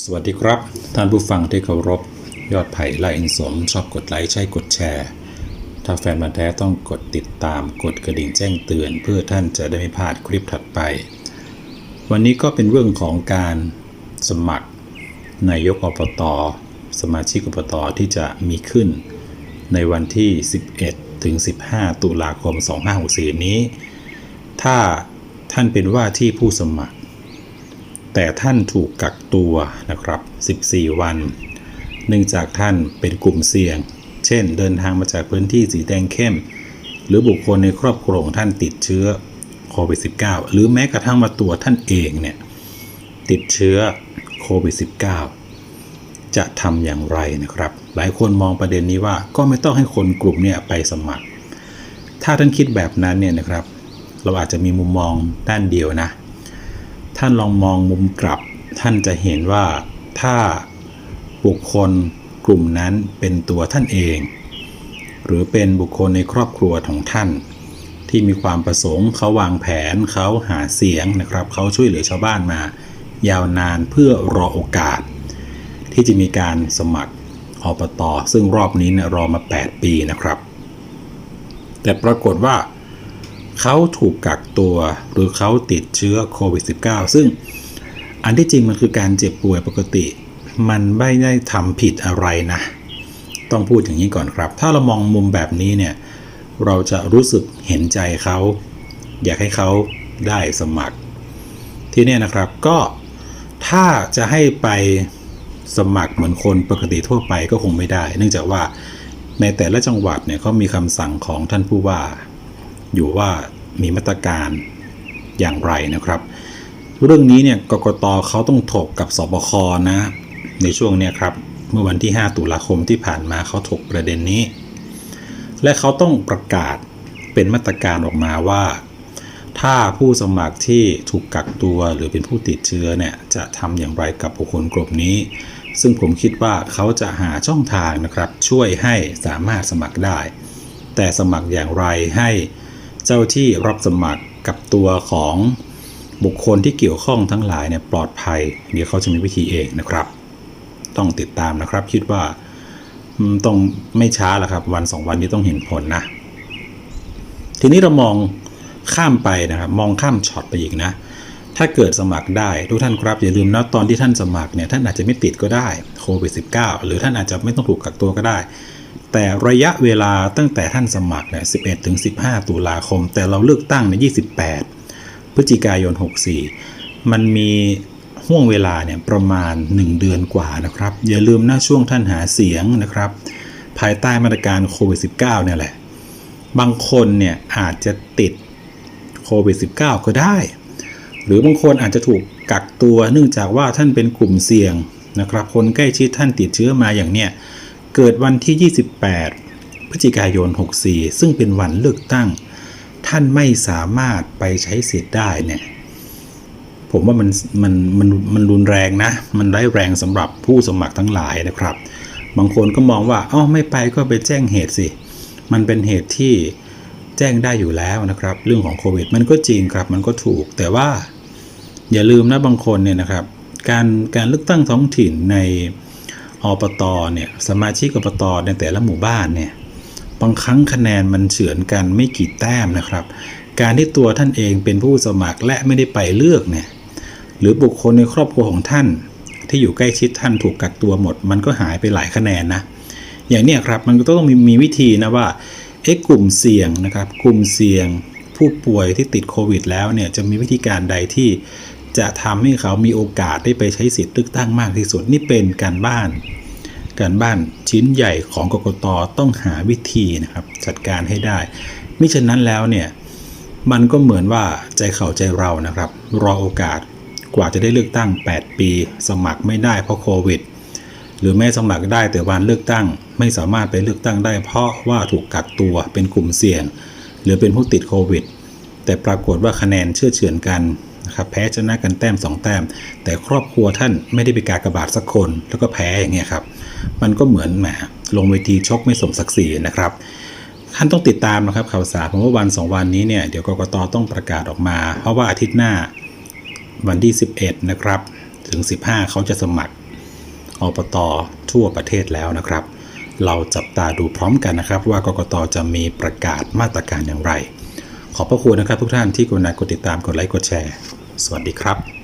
สวัสดีครับ ท่านผู้ฟังที่เคารพ ยอดไผ่ไล่อินสม ชอบกดไลค์ใช่กดแชร์ ถ้าแฟนมาแท้ต้องกดติดตามกดกระดิ่งแจ้งเตือน เพื่อท่านจะได้ไม่พลาดคลิปถัดไป วันนี้ก็เป็นเรื่องของการสมัครนายกอบตสมาชิกอบตที่จะมีขึ้น ในวันที่ 11 ถึง 15 ตุลาคม 2564 นี้ ถ้าท่านเป็นว่าที่ผู้สมัคร แต่ท่านถูกกักตัวนะครับ 14 วัน เนื่องจากท่านเป็นกลุ่มเสี่ยง เช่น เดินทางมาจากพื้นที่สีแดงเข้ม หรือบุคคลในครอบครัวของท่านติดเชื้อโควิด -19 หรือแม้กระทั่งมาตัวท่านเองเนี่ยติดเชื้อโควิด -19 จะทำอย่างไรนะครับ หลายคนมองประเด็นนี้ว่าก็ไม่ต้องให้คนกลุ่มเนี่ยไปสมัคร ถ้าท่านคิดแบบนั้นเนี่ยนะครับ เราอาจจะมีมุมมองด้านเดียวนะ ท่านลองมองมุมกลับ ท่านจะเห็นว่าถ้าบุคคลกลุ่มนั้นเป็นตัวท่านเอง หรือเป็นบุคคลในครอบครัวของท่าน ที่มีความประสงค์เขาวางแผนเขาหาเสียงนะครับ เขาช่วยเหลือชาวบ้านมา ยาวนานเพื่อรอโอกาส ที่จะมีการสมัครอบตซึ่งรอบนี้เนี่ยรอมา 8 ปีนะครับ แต่ปรากฏว่า เขาถูกกักตัวหรือเขาติดเชื้อโควิด -19 ซึ่งอันที่จริงมันคือการเจ็บป่วยปกติ มันไม่ได้ทำผิดอะไรนะ ต้องพูดอย่างนี้ก่อนครับ ถ้าเรามองมุมแบบนี้เนี่ย เราจะรู้สึกเห็นใจเขา อยากให้เขาได้สมัคร ที่นี่นะครับก็ถ้าจะให้ไปสมัครเหมือนคนปกติทั่วไปก็คงไม่ได้ เนื่องจากว่าในแต่ละจังหวัดเนี่ยเขามีคำสั่งของท่านผู้ว่า อยู่ว่ามีมาตรการอย่างไรนะครับ เรื่องนี้เนี่ยกกตเขาต้องถกกับสบคนะ ในช่วงเนี้ยครับเมื่อวันที่ 5 ตุลาคมที่ผ่านมาเขาถกประเด็นนี้ และเขาต้องประกาศเป็นมาตรการออกมาว่า ถ้าผู้สมัครที่ถูกกักตัวหรือเป็นผู้ติดเชื้อเนี่ยจะทำอย่างไรกับบุคคลกลุ่มนี้ ซึ่งผมคิดว่าเขาจะหาช่องทางนะครับ ช่วยให้สามารถสมัครได้ แต่สมัครอย่างไรให้ เจ้าที่รับสมัครกับตัวของบุคคลที่เกี่ยวข้องทั้งหลายเนี่ยปลอดภัย เดี๋ยวเขาจะมีวิธีเองนะครับ ต้องติดตามนะครับ คิดว่าต้องไม่ช้าล้วครับ วันสองวันนี้ต้องเห็นผลนะ ทีนี้เรามองข้ามไปนะครับ มองข้ามช็อตไปอีกนะ ถ้าเกิดสมัครได้ทุกท่านครับ อย่าลืมนะตอนที่ท่านสมัครเนี่ยท่านอาจจะไม่ติดก็ได้โควิด -19 หรือท่านอาจจะไม่ต้องถูกกักตัวก็ได้ แต่ระยะเวลาตั้งแต่ท่านสมัครเนี่ย11ถึง15 ตุลาคม แต่เราเลือกตั้งใน28 พฤศจิกายน 64 มันมีห่วงเวลาเนี่ยประมาณ 1 เดือนกว่านะครับ อย่าลืมนะช่วงท่านหาเสียงนะครับ ภายใต้มาตรการโควิด -19 เนี่ยแหละ บางคนเนี่ยอาจจะติดโควิด -19 ก็ได้ หรือบางคนอาจจะถูกกักตัวเนื่องจากว่าท่านเป็นกลุ่มเสี่ยงนะครับ คนใกล้ชิดท่านติดเชื้อมาอย่างเนี้ย เกิดวันที่ 28 พฤศจิกายน 64 ซึ่งเป็นวันเลือกตั้ง ท่านไม่สามารถไปใช้สิทธิ์ได้เนี่ยผมว่ามันมันมันมันรุนแรงนะ มันร้ายแรงสำหรับผู้สมัครทั้งหลายนะครับ บางคนก็มองว่าอ๋อไม่ไปก็ไปแจ้งเหตุสิ มันเป็นเหตุที่แจ้งได้อยู่แล้วนะครับ เรื่องของโควิดมันก็จริงครับ มันก็ถูก แต่ว่าอย่าลืมนะบางคนเนี่ยนะครับ การการเลือกตั้งท้องถิ่นใน อบตเนี่ยสมาชิกอบตในแต่ละหมู่บ้านเนี่ยบางครั้งคะแนนมันเฉือนกันไม่กี่แต้มนะครับ การที่ตัวท่านเองเป็นผู้สมัครและไม่ได้ไปเลือกเนี่ยหรือบุคคลในครอบครัวของท่าน ที่อยู่ใกล้ชิดท่านถูกกักตัวหมด มันก็หายไปหลายคะแนนนะอย่างนี้ครับมันก็ต้องมีมีวิธีนะว่าเอ๊ะกลุ่มเสี่ยงนะครับ กลุ่มเสี่ยงผู้ป่วยที่ติดโควิดแล้วเนี่ยจะมีวิธีการใดที่ จะทำให้เขามีโอกาสได้ไปใช้สิทธิ์เลือกตั้งมากที่สุดนี่เป็นการบ้าน การบ้านชิ้นใหญ่ของกกตต้องหาวิธีนะครับ จัดการให้ได้มิฉะนั้นแล้วเนี่ยมันก็เหมือนว่าใจเขาใจเรานะครับ รอโอกาสกว่าจะได้เลือกตั้ง 8 ปี สมัครไม่ได้เพราะโควิด หรือแม้สมัครได้แต่วันเลือกตั้ง ไม่สามารถไปเลือกตั้งได้ เพราะว่าถูกกักตัวเป็นกลุ่มเสี่ยง หรือเป็นผู้ติดโควิด แต่ปรากฏว่าคะแนนเชื่อเฉือนกัน นะครับแพ้ชนะกันแต้ม 2 แต้ม แต่ครอบครัวท่านไม่ได้ไปกากบาทสักคน แล้วก็แพ้อย่างเงี้ยครับมันก็เหมือนแหมลงเวทีชกไม่สมศักดิ์ศรีนะครับท่านต้องติดตามนะครับข่าวสารผมว่าวัน 2 วันนี้เนี่ยเดี๋ยวกกตต้องประกาศออกมา เพราะว่าอาทิตย์หน้าวันที่ 11 นะครับ ถึง 15 เขาจะสมัครอบตทั่วประเทศแล้วนะครับ เราจับตาดูพร้อมกันนะครับ ว่ากกตจะมีประกาศมาตรการอย่างไร ขอบพระคุณนะครับทุกท่านที่กรุณากดติดตามกดไลค์กดแชร์ สวัสดีครับ